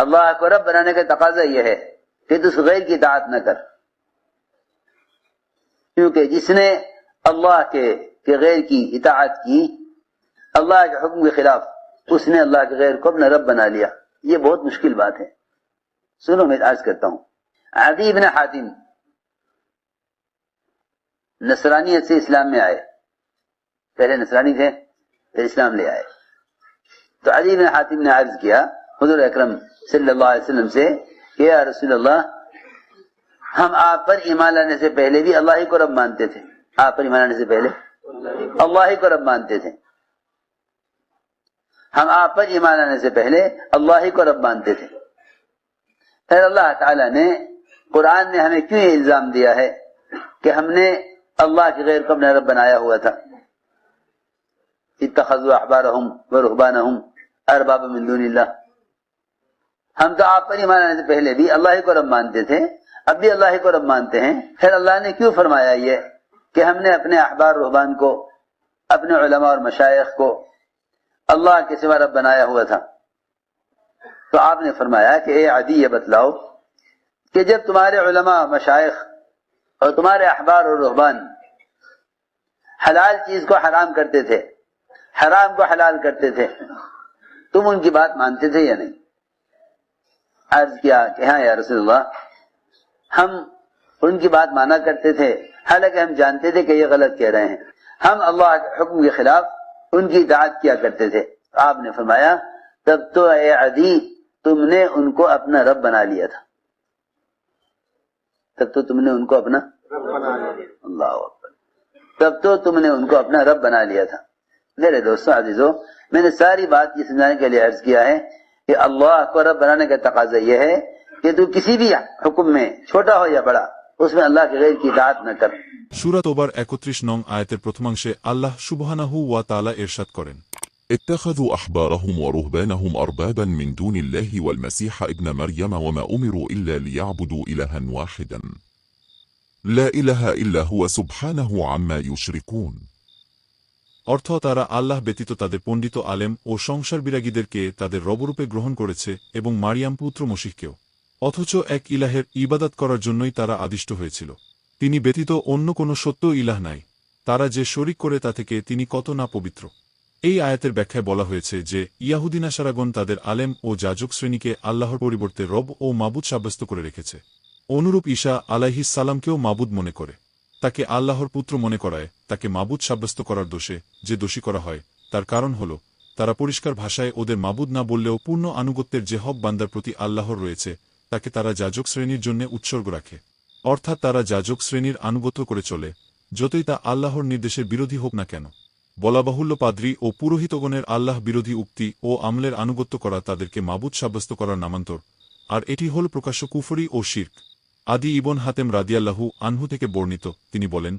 اللہ کو رب بنانے کا تقاضا یہ ہے کہ تو غیر کی اطاعت نہ کر کیونکہ جس نے اللہ کے غیر کی اطاعت کی اللہ کے حکم کے خلاف اس نے اللہ کے غیر کو اپنا رب بنا لیا یہ بہت مشکل بات ہے سنو میں کرتا ہوں عدی حاتم نصرانیت سے اسلام میں آئے پہلے نصرانی تھے پھر اسلام لے آئے تو بن حاتم نے عرض کیا حضور اکرم صلی اللہ علیہ وسلم سے کہ یا رسول اللہ ہم آپ پر ایمان لانے سے پہلے بھی اللہ ہی کو رب مانتے تھے آپ پر ایمان لانے سے پہلے اللہ ہی کو رب مانتے تھے ہم آپ پر ایمان لانے سے پہلے اللہ ہی کو رب مانتے تھے پھر اللہ تعالیٰ نے قرآن نے ہمیں کیوں یہ الزام دیا ہے کہ ہم نے اللہ کے غیر کو اپنا رب بنایا ہوا تھا اتخذوا احبارهم ورہبانهم ارباب من دون اللہ ہم تو آپ پر ہی آنے سے پہلے بھی اللہ کو رب مانتے تھے اب بھی اللہ کو رب مانتے ہیں پھر اللہ نے کیوں فرمایا یہ کہ ہم نے اپنے احبار رحبان کو اپنے علماء اور مشائق کو اللہ کے سوا رب بنایا ہوا تھا تو آپ نے فرمایا کہ اے عدی یہ بتلاؤ کہ جب تمہارے علماء مشائق اور تمہارے احبار اور رحبان حلال چیز کو حرام کرتے تھے حرام کو حلال کرتے تھے تم ان کی بات مانتے تھے یا نہیں عرض کیا کہ ہاں یا رسول اللہ ہم ان کی بات مانا کرتے تھے حالانکہ ہم جانتے تھے کہ یہ غلط کہہ رہے ہیں ہم اللہ کے حکم کے خلاف ان کی اطاعت کیا کرتے تھے آپ نے فرمایا تب تو اے عدی تم نے ان کو اپنا رب بنا لیا تھا تب تو تم نے ان کو اپنا اللہ تب تو تم نے ان کو اپنا رب بنا لیا تھا میرے میں نے ساری بات کی سمجھانے کے لیے عرض کیا ہے कि अल्लाह को रब बनाने का तकाजा यह है कि तू किसी भी हुक्म में छोटा हो या बड़ा उसमें আল্লাহ কে গैर की इतात न कर সূরা তোবার 31 নং আয়াতের প্রথমাংশে আল্লাহ সুবহানাহু ওয়া তাআলা ارشاد করেন اتخذوا أحبارهم ورهبانهم أربابا من دون الله والمسيح ابن مريم وما أمروا إلا ليعبدوا إلها واحدا لا إله إلا هو سبحانه عما يشركون অর্থ তারা আল্লাহ ব্যতীত তাদের পণ্ডিত আলেম ও সংসার বিরাগীদেরকে তাদের রবরূপে গ্রহণ করেছে এবং মারিয়াম পুত্র মসিককেও অথচ এক ইলাহের ইবাদাত করার জন্যই তারা আদিষ্ট হয়েছিল তিনি ব্যতীত অন্য কোনো সত্য ইলাহ নাই তারা যে শরিক করে তা থেকে তিনি কত না পবিত্র এই আয়াতের ব্যাখ্যায় বলা হয়েছে যে ইয়াহুদিনা সারাগণ তাদের আলেম ও যাজক শ্রেণীকে আল্লাহর পরিবর্তে রব ও মাবুদ সাব্যস্ত করে রেখেছে অনুরূপ ঈশা আলাহিস সালামকেও মাবুদ মনে করে তাকে আল্লাহর পুত্র মনে করায় তাকে মাবুদ সাব্যস্ত করার দোষে যে দোষী করা হয় তার কারণ হল তারা পরিষ্কার ভাষায় ওদের মাবুদ না বললেও পূর্ণ আনুগত্যের যে হব বান্দার প্রতি আল্লাহর রয়েছে তাকে তারা যাজক শ্রেণীর জন্য উৎসর্গ রাখে অর্থাৎ তারা যাজক শ্রেণীর আনুগত্য করে চলে যতই তা আল্লাহর নির্দেশের বিরোধী হোক না কেন বলা বাহুল্য পাদ্রী ও পুরোহিতগণের আল্লাহ বিরোধী উক্তি ও আমলের আনুগত্য করা তাদেরকে মাবুদ সাব্যস্ত করার নামান্তর আর এটি হল প্রকাশ্য কুফরি ও শির্ক আদি ইবন হাতেম রাদিয়াল্লাহু আনহু থেকে বর্ণিত তিনি বলেন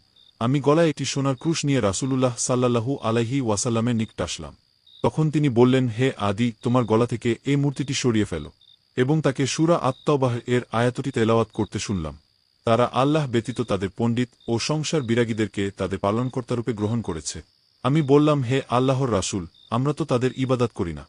আমি গলায় একটি সোনার ক্রুশ নিয়ে রাসুলুল্লাহ সাল্লাহু আলাইহি ওয়াসাল্লামের নিকট আসলাম তখন তিনি বললেন হে আদি তোমার গলা থেকে এই মূর্তিটি সরিয়ে ফেল এবং তাকে সুরা আত্মবাহ এর আয়াতটি তেলাওয়াত করতে শুনলাম তারা আল্লাহ ব্যতীত তাদের পণ্ডিত ও সংসার বিরাগীদেরকে তাদের পালনকর্তারূপে গ্রহণ করেছে আমি বললাম হে আল্লাহর রাসুল আমরা তো তাদের ইবাদাত করি না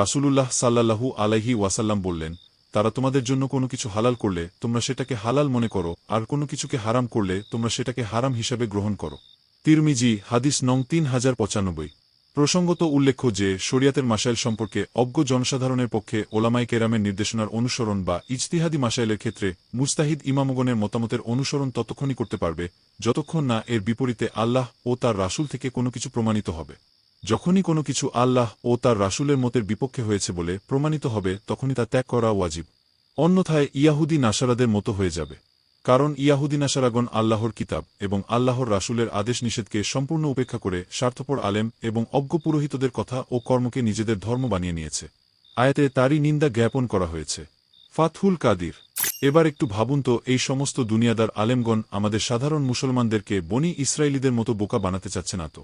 রাসুলুল্লাহ সাল্লাহু আলাইহি ওয়াসাল্লাম বললেন তারা তোমাদের জন্য কোনো কিছু হালাল করলে তোমরা সেটাকে হালাল মনে করো আর কোনো কিছুকে হারাম করলে তোমরা সেটাকে হারাম হিসাবে গ্রহণ করো তিরমিজি হাদিস নং তিন হাজার পঁচানব্বই প্রসঙ্গত উল্লেখ্য যে শরিয়াতের মাসাইল সম্পর্কে অজ্ঞ জনসাধারণের পক্ষে ওলামাই কেরামের নির্দেশনার অনুসরণ বা ইজতিহাদি মাসাইলের ক্ষেত্রে মুস্তাহিদ ইমামগণের মতামতের অনুসরণ ততক্ষণই করতে পারবে যতক্ষণ না এর বিপরীতে আল্লাহ ও তার রাসুল থেকে কোনো কিছু প্রমাণিত হবে যখনই কোনো কিছু আল্লাহ ও তার রাসুলের মতের বিপক্ষে হয়েছে বলে প্রমাণিত হবে তখনই তা ত্যাগ করা ওয়াজিব অন্যথায় ইয়াহুদি নাসারাদের মতো হয়ে যাবে কারণ ইয়াহুদি নাসারাগণ আল্লাহর কিতাব এবং আল্লাহর রাসুলের আদেশ নিষেধকে সম্পূর্ণ উপেক্ষা করে স্বার্থপর আলেম এবং অজ্ঞ পুরোহিতদের কথা ও কর্মকে নিজেদের ধর্ম বানিয়ে নিয়েছে আয়াতে তারই নিন্দা জ্ঞাপন করা হয়েছে ফাতহুল কাদির এবার একটু ভাবুন তো এই সমস্ত দুনিয়াদার আলেমগণ আমাদের সাধারণ মুসলমানদেরকে বনি ইসরায়েলিদের মতো বোকা বানাতে চাচ্ছে না তো